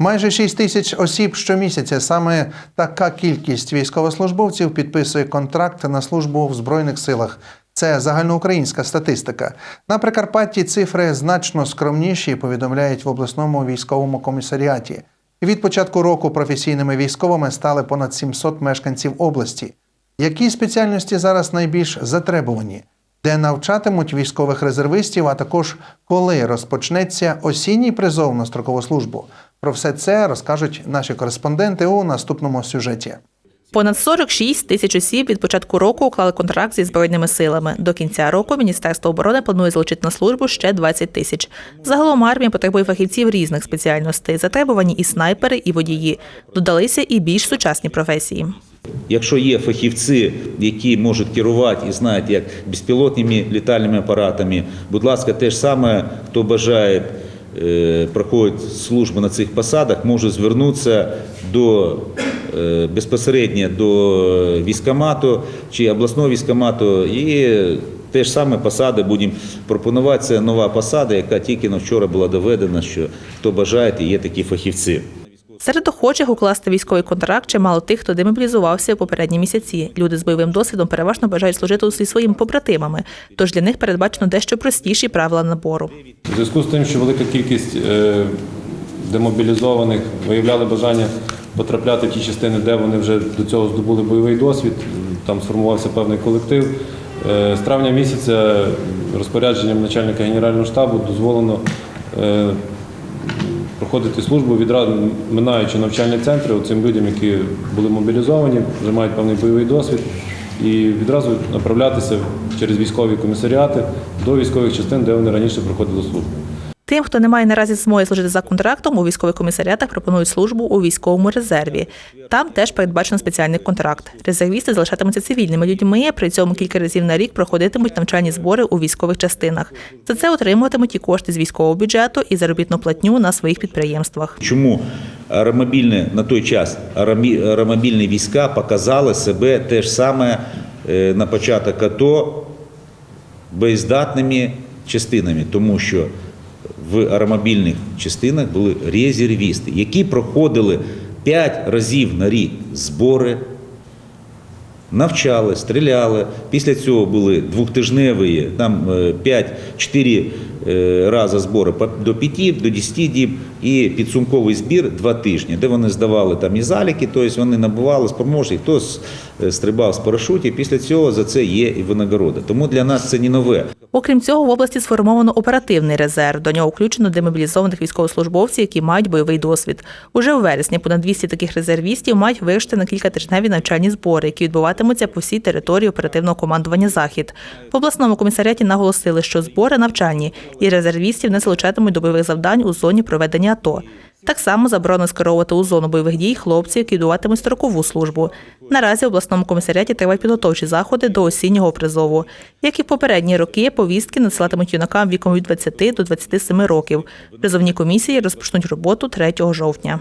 Майже 6 тисяч осіб щомісяця. Саме така кількість військовослужбовців підписує контракт на службу в Збройних силах. Це загальноукраїнська статистика. На Прикарпатті цифри значно скромніші, повідомляють в обласному військовому комісаріаті. Від початку року професійними військовими стали понад 700 мешканців області. Які спеціальності зараз найбільш затребувані? Де навчатимуть військових резервистів, а також коли розпочнеться осінній призов на строкову службу? Про все це розкажуть наші кореспонденти у наступному сюжеті. Понад 46 тисяч осіб від початку року уклали контракт зі збройними силами. До кінця року Міністерство оборони планує залучити на службу ще 20 тисяч. Загалом армія потребує фахівців різних спеціальностей. Затребувані і снайпери, і водії. Додалися і більш сучасні професії. Якщо є фахівці, які можуть керувати і знають як безпілотними літальними апаратами, будь ласка, те ж саме, хто бажає е, проходить службу на цих посадах, може звернутися до е, безпосередньо до військомату чи обласного військомату і те ж саме посади будемо пропонувати. Це нова посада, яка тільки на вчора була доведена, що хто бажає, є такі фахівці. Серед охочих укласти військовий контракт чимало тих, хто демобілізувався у попередні місяці. Люди з бойовим досвідом переважно бажають служити зі своїми побратимами, тож для них передбачено дещо простіші правила набору. У зв'язку з тим, що велика кількість е, демобілізованих виявляли бажання потрапляти в ті частини, де вони вже до цього здобули бойовий досвід, там сформувався певний колектив. Е, З травня місяця розпорядженням начальника Генерального штабу дозволено е, проходити службу відразу минаючи навчальні центри цим людям, які були мобілізовані, вже мають певний бойовий досвід, і відразу направлятися через військові комісаріати до військових частин, де вони раніше проходили службу. Тим, хто не має наразі змоги служити за контрактом, у військових комісаріатах пропонують службу у військовому резерві. Там теж передбачено спеціальний контракт. Резервісти залишатимуться цивільними людьми, при цьому кілька разів на рік проходитимуть навчальні збори у військових частинах. За це отримуватимуть і кошти з військового бюджету, і заробітну платню на своїх підприємствах. Чому аеромобільні на той час аеромобільні війська показали себе те ж саме е, на початок АТО боєздатними частинами, тому що в аеромобільних частинах були резервісти, які проходили 5 разів на рік збори, навчали, стріляли. Після цього були двохтижневі, там 5-4 рази збори до 5, до 10 діб і підсумковий збір 2 тижні, де вони здавали там і заліки, тобто вони набували спроможність, хто е, стрибав з парашутів. Після цього за це є і винагорода. Тому для нас це не нове. Окрім цього, в області сформовано оперативний резерв. До нього включено демобілізованих військовослужбовців, які мають бойовий досвід. Уже у вересні понад 200 таких резервістів мають вирушити на кількатижневі навчальні збори, які відбуватимуться по всій території оперативного командування Захід. В обласному комісаріаті наголосили, що збори навчальні і резервістів не залучатимуть до бойових завдань у зоні проведення АТО. Так само заборонено скеровувати у зону бойових дій хлопців, які дуватимуть строкову службу. Наразі в обласному комісаріаті тривають підготовчі заходи до осіннього призову. Як і в попередні роки, повістки надсилатимуть юнакам віком від 20 до 27 років. Призовні комісії розпочнуть роботу 3 жовтня.